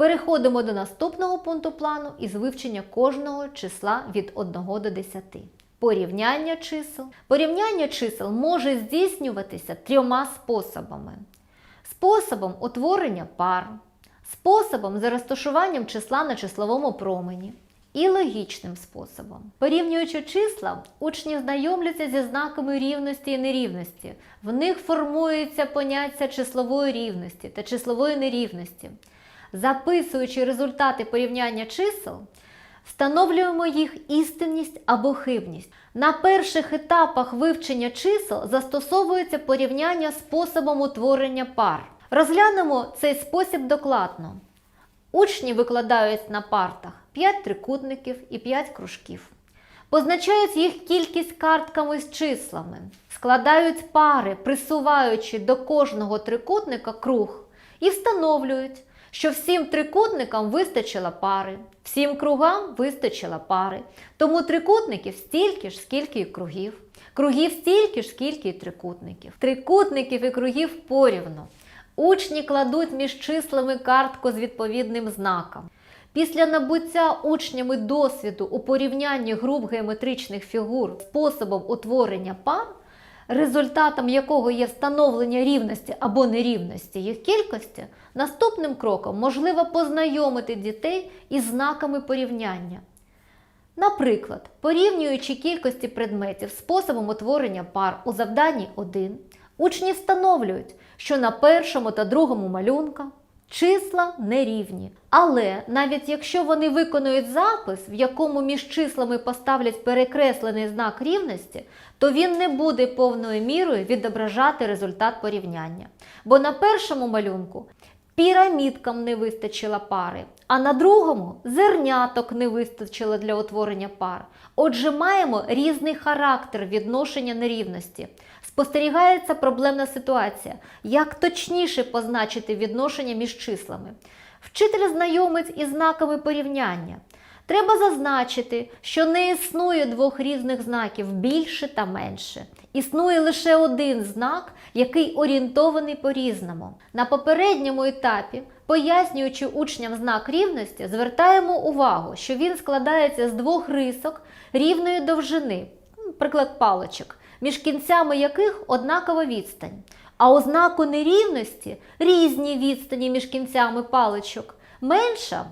Переходимо до наступного пункту плану із вивчення кожного числа від 1 до 10. Порівняння чисел. Порівняння чисел може здійснюватися трьома способами: способом утворення пар, способом за розташуванням числа на числовому промені і логічним способом. Порівнюючи числа, учні знайомляться зі знаками рівності і нерівності. В них формується поняття числової рівності та числової нерівності. Записуючи результати порівняння чисел, встановлюємо їх істинність або хибність. На перших етапах вивчення чисел застосовується порівняння способом утворення пар. Розглянемо цей спосіб докладно. Учні викладають на партах 5 трикутників і 5 кружків. Позначають їх кількість картками з числами, складають пари, присуваючи до кожного трикутника круг, і встановлюють, що всім трикутникам вистачило пари, всім кругам вистачило пари. Тому трикутників стільки ж, скільки і кругів, кругів стільки ж, скільки і трикутників. Трикутників і кругів порівну. Учні кладуть між числами картку з відповідним знаком. Після набуття учнями досвіду у порівнянні груп геометричних фігур способом утворення пар, результатом якого є встановлення рівності або нерівності їх кількості, наступним кроком можливо познайомити дітей із знаками порівняння. Наприклад, порівнюючи кількості предметів способом утворення пар у завданні 1, учні встановлюють, що на першому та другому малюнках числа нерівні. Але навіть якщо вони виконують запис, в якому між числами поставлять перекреслений знак рівності, то він не буде повною мірою відображати результат порівняння. Бо на першому малюнку пірамідкам не вистачило пари, а на другому зерняток не вистачило для утворення пар. Отже, маємо різний характер відношення нерівності. Спостерігається проблемна ситуація, як точніше позначити відношення між числами. Вчитель знайомить із знаками порівняння. Треба зазначити, що не існує двох різних знаків більше та менше. Існує лише один знак, який орієнтований по-різному. На попередньому етапі, пояснюючи учням знак рівності, звертаємо увагу, що він складається з двох рисок рівної довжини, ну, приклад паличок, між кінцями яких однакова відстань. А у знаку нерівності різні відстані між кінцями паличок. Менша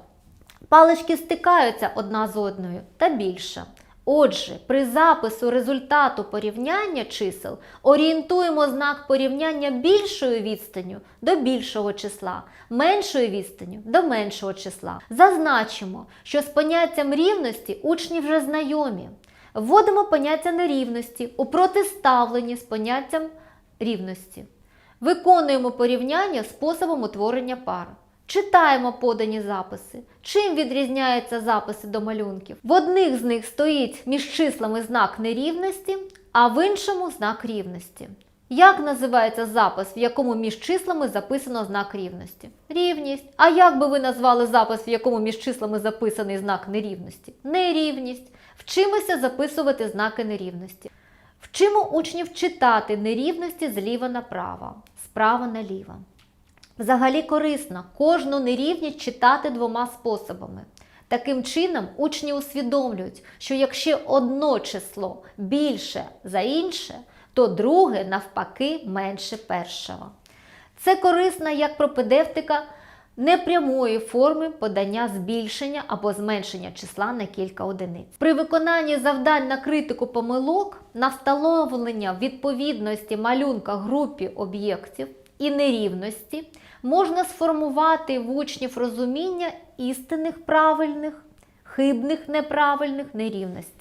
Палички стикаються одна з одною та більша. Отже, при запису результату порівняння чисел орієнтуємо знак порівняння більшою відстанню до більшого числа, меншою відстанню до меншого числа. Зазначимо, що з поняттям рівності учні вже знайомі. Вводимо поняття нерівності у протиставленні з поняттям рівності. Виконуємо порівняння способом утворення пар. Читаємо подані записи. Чим відрізняються записи до малюнків? В одних з них стоїть між числами знак нерівності, а в іншому знак рівності. Як називається запис, в якому між числами записано знак рівності? Рівність. А як би ви назвали запис, в якому між числами записаний знак нерівності? Нерівність. Вчимося записувати знаки нерівності. Вчимо учнів читати нерівності зліва направо, справа наліво. Взагалі корисно кожну нерівність читати двома способами. Таким чином, учні усвідомлюють, що якщо одно число більше за інше, то друге, навпаки, менше першого. Це корисно як пропедевтика непрямої форми подання збільшення або зменшення числа на кілька одиниць. При виконанні завдань на критику помилок, на встановлення відповідності малюнка групі об'єктів і нерівності можна сформувати в учнів розуміння істинних правильних, хибних неправильних нерівностей.